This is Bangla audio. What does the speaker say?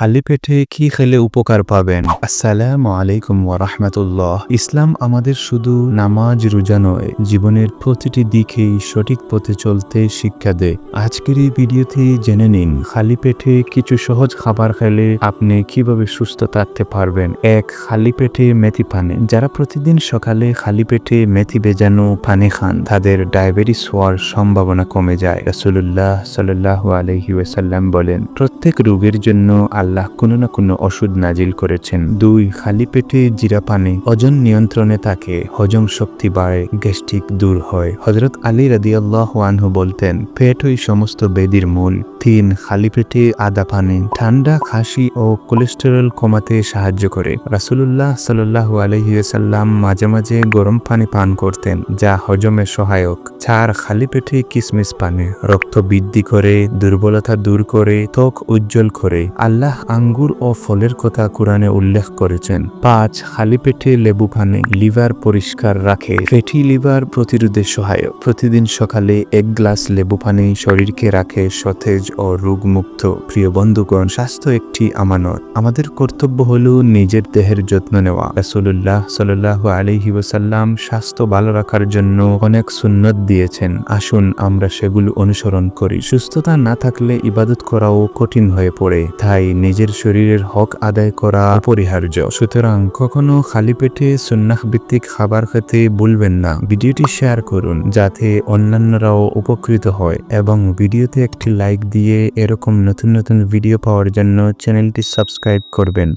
খালি পেটে কি খেলে উপকার পাবেন? আসসালাম আলাইকুম ওয়া রাহমাতুল্লাহ। ইসলাম আমাদের শুধু নামাজ, রোজা নয়, জীবনের প্রতিটি দিকেই সঠিক পথে চলতে শিক্ষা দেয়। আজকের এই ভিডিওতে জেনে নিন, খালি পেটে কিছু সহজ খাবার খেলে আপনি কীভাবে সুস্থ থাকতে পারবেন? এক, খালি পেটে মেথি পানি। যারা প্রতিদিন সকালে খালি পেটে মেথি বেজানো পানি খান, তাদের ডায়াবেটিস হওয়ার সম্ভাবনা কমে যায়। রাসূলুল্লাহ সাল্লাল্লাহু আলাইহি ওয়াসাল্লাম বলেন, প্রত্যেক রোগের জন্য আল্লাহ কোনো না কোনো ওষুধ নাজিল করেছেন। দুই, খালি পেটে জিরা পানি, ওজন নিয়ন্ত্রণে থাকে, হজম শক্তি বাড়ে, গ্যাস্ট্রিক দূর হয়। হজরত আলী রাদিয়াল্লাহু আনহু বলতেন পেটই সমস্ত বেদির মূল। তিন, খালি পেটে আদা পানি, ঠান্ডা, খাসি ও কোলেস্টেরল কমাতে সাহায্য করে। রাসূলুল্লাহ সাল্লাল্লাহু আলাইহি ওয়াসাল্লাম মাঝে মাঝে গরম পানি পান করতেন, যা হজমে সহায়ক। চার, খালি পেটে কিসমিস পানি, রক্ত বৃদ্ধি করে, দুর্বলতা দূর করে, ত্বক উজ্জ্বল করে। আল্লাহ আঙ্গুর ও ফলের কথা কোরআনে উল্লেখ করেছেন। পাঁচ, খালি পেটে লেবু পানি, লিভার পরিষ্কার রাখে। ফ্যাটি লিভার প্রতিরোধে সহায়ক। প্রতিদিন সকালে এক গ্লাস লেবু পানি শরীরকে রাখে সতেজ ও রোগমুক্ত। প্রিয় বন্ধুগণ, স্বাস্থ্য একটি আমানত। আমাদের কর্তব্য হলো নিজের দেহের যত্ন নেওয়া। রাসূলুল্লাহ সাল্লাল্লাহু আলাইহি ওয়াসাল্লাম স্বাস্থ্য ভালো রাখার জন্য অনেক সুন্নত দিয়েছেন। আসুন আমরা সেগুলো অনুসরণ করি। সুস্থতা না থাকলে ইবাদত করাও কঠিন হয়ে পড়ে। তাই নিজের শরীরের হক আদায় করা অপরিহার্য। সুতরাং কখনো খালি পেটে সুন্নাহ ভিত্তিক খাবার খেতে ভুলবেন না। ভিডিওটি শেয়ার করুন যাতে অন্যান্যরাও উপকৃত হয় এবং ভিডিওতে একটি লাইক দিয়ে এরকম নতুন নতুন ভিডিও পাওয়ার জন্য চ্যানেলটি সাবস্ক্রাইব করবেন।